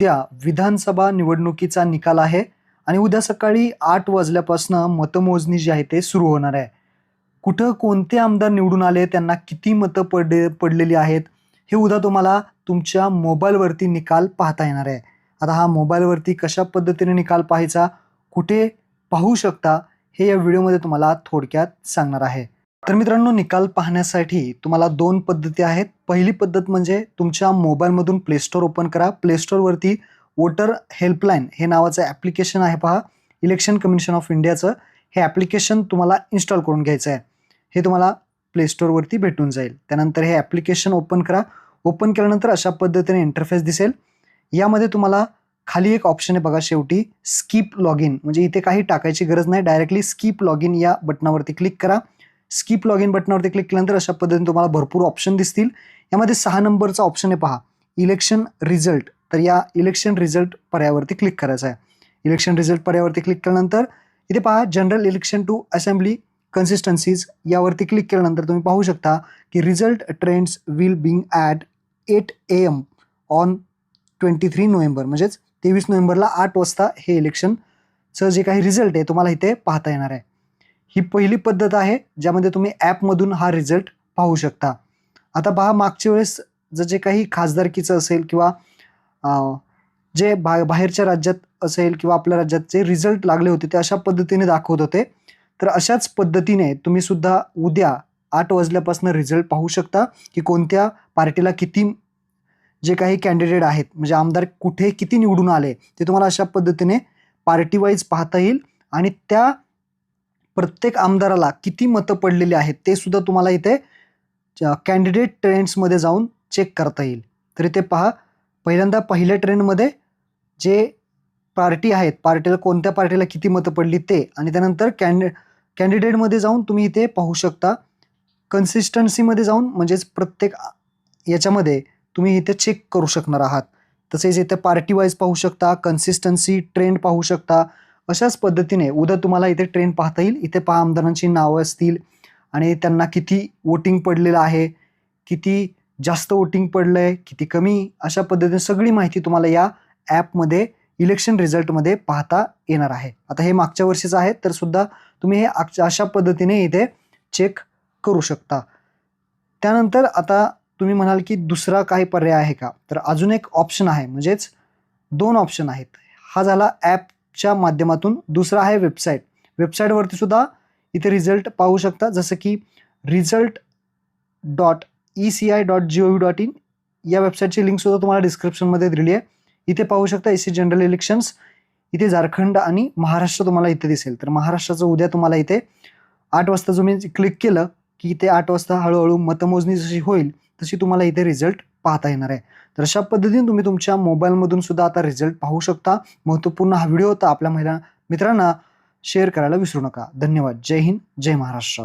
उद्या विधानसभा निवडणुकीचा निकाल आहे आणि उद्या सकाळी आठ वाजल्यापासून मतमोजणी जी आहे ते सुरू होणार आहे. कुठं कोणते आमदार निवडून आले त्यांना किती मतं पडले पडलेली आहेत हे उद्या तुम्हाला तुमच्या मोबाईलवरती निकाल पाहता येणार आहे. आता हा मोबाईलवरती कशा पद्धतीने निकाल पाहायचा कुठे पाहू शकता हे या व्हिडिओमध्ये तुम्हाला थोडक्यात सांगणार आहे. तर मित्रांनो निकाल पाहण्यासाठी तुम्हाला दोन पद्धती आहेत. पहिली पद्धत म्हणजे तुमच्या मोबाईलमधून प्ले स्टोअर ओपन करा. प्ले स्टोअरवरती वोटर हेल्पलाईन हे नावाचं ॲप्लिकेशन आहे पहा. इलेक्शन कमिशन ऑफ इंडियाचं हे ॲप्लिकेशन तुम्हाला इन्स्टॉल करून घ्यायचं आहे. हे तुम्हाला प्ले स्टोअरवरती भेटून जाईल. त्यानंतर हे ॲप्लिकेशन ओपन करा. ओपन केल्यानंतर अशा पद्धतीने इंटरफेस दिसेल. यामध्ये तुम्हाला खाली एक ऑप्शन आहे बघा शेवटी स्किप लॉग इन म्हणजे इथे काही टाकायची गरज नाही. डायरेक्टली स्किप लॉग इन या बटनावरती क्लिक करा. स्किप लॉग इन बटनावरती क्लिक केल्यानंतर अशा पद्धतीने तुम्हाला भरपूर ऑप्शन दिसतील. यामध्ये सहा नंबरचा ऑप्शन आहे पहा. इलेक्शन रिझल्ट तर या इलेक्शन रिझल्ट पर्यायावरती क्लिक करायचा आहे. इलेक्शन रिझल्ट पर्यायावरती क्लिक केल्यानंतर इथे पहा general election to assembly constituencies यावरती क्लिक केल्यानंतर तुम्ही पाहू शकता की result trends will being at eight A M on twenty three November म्हणजेच तेवीस नोव्हेंबरला आठ वाजता हे इलेक्शनचं जे काही रिझल्ट आहे तुम्हाला इथे पाहता येणार आहे. ही पहिली पद्धत आहे ज्यामध्ये तुम्ही ॲपमधून हा रिझल्ट पाहू शकता. आता पहा मागच्या वेळेस जर जे काही खासदारकीचं असेल किंवा जे बा बाहेरच्या राज्यात असेल किंवा आपल्या राज्यात जे रिझल्ट लागले होते ते अशा पद्धतीने दाखवत होते. तर अशाच पद्धतीने तुम्ही सुद्धा उद्या आठ वाजल्यापासून रिझल्ट पाहू शकता की कोणत्या पार्टीला किती जे काही कॅन्डिडेट आहेत म्हणजे आमदार कुठे किती निवडून आले ते तुम्हाला अशा पद्धतीने पार्टीवाईज पाहता येईल आणि त्या प्रत्येक आमदाराला किती मतं पडलेली आहेत ते सुद्धा तुम्हाला इथे कॅन्डिडेट ट्रेंड्समध्ये जाऊन चेक करता येईल. तरी ते पहा पहिल्यांदा पहिल्या ट्रेंडमध्ये जे पार्टी आहेत पार्टीला कोणत्या पार्टीला किती मतं पडली ते आणि त्यानंतर कॅन्डि कॅन्डिडेटमध्ये जाऊन तुम्ही इथे पाहू शकता. कन्सिस्टन्सीमध्ये जाऊन म्हणजेच प्रत्येक याच्यामध्ये तुम्ही इथे चेक करू शकणार आहात. तसेच इथे पार्टी वाईज पाहू शकता कन्सिस्टन्सी ट्रेंड पाहू शकता अशाच पद्धतीने उद्या तुम्हाला इथे ट्रेन पाहता येईल. इथे पहा आमदारांची नावं असतील आणि त्यांना किती वोटिंग पडलेलं आहे किती जास्त वोटिंग पडलं आहे किती कमी अशा पद्धतीने सगळी माहिती तुम्हाला या ॲपमध्ये इलेक्शन रिझल्टमध्ये पाहता येणार आहे. आता हे मागच्या वर्षीचं आहे तर सुद्धा तुम्ही हे अशा पद्धतीने इथे चेक करू शकता. त्यानंतर आता तुम्ही म्हणाल की दुसरा काही पर्याय आहे का? तर अजून एक ऑप्शन आहे म्हणजेच दोन ऑप्शन आहेत. हा झाला ॲप च्या माध्यमातून दुसरा आहे वेबसाईट वेबसाईटवरती सुद्धा इथे रिझल्ट पाहू शकता. जसं की result dot E C I dot G O V dot in या वेबसाईटची लिंकसुद्धा तुम्हाला डिस्क्रिप्शनमध्ये दिली आहे. इथे पाहू शकता एसी जनरल इलेक्शन्स इथे झारखंड आणि महाराष्ट्र तुम्हाला इथे दिसेल. तर महाराष्ट्राचं उद्या तुम्हाला इथे आठ वाजता तुम्ही क्लिक केलं की इथे आठ वाजता हळूहळू मतमोजणी जशी होईल तशी तुम्हाला इथे रिझल्ट पाहता येणार आहे. तर अशा पद्धतीने तुम्ही तुमच्या मोबाईलमधून सुद्धा आता रिझल्ट पाहू शकता. महत्त्वपूर्ण हा व्हिडिओ होता आपल्या महिला मित्रांना शेअर करायला विसरू नका. धन्यवाद. जय हिंद. जय महाराष्ट्र.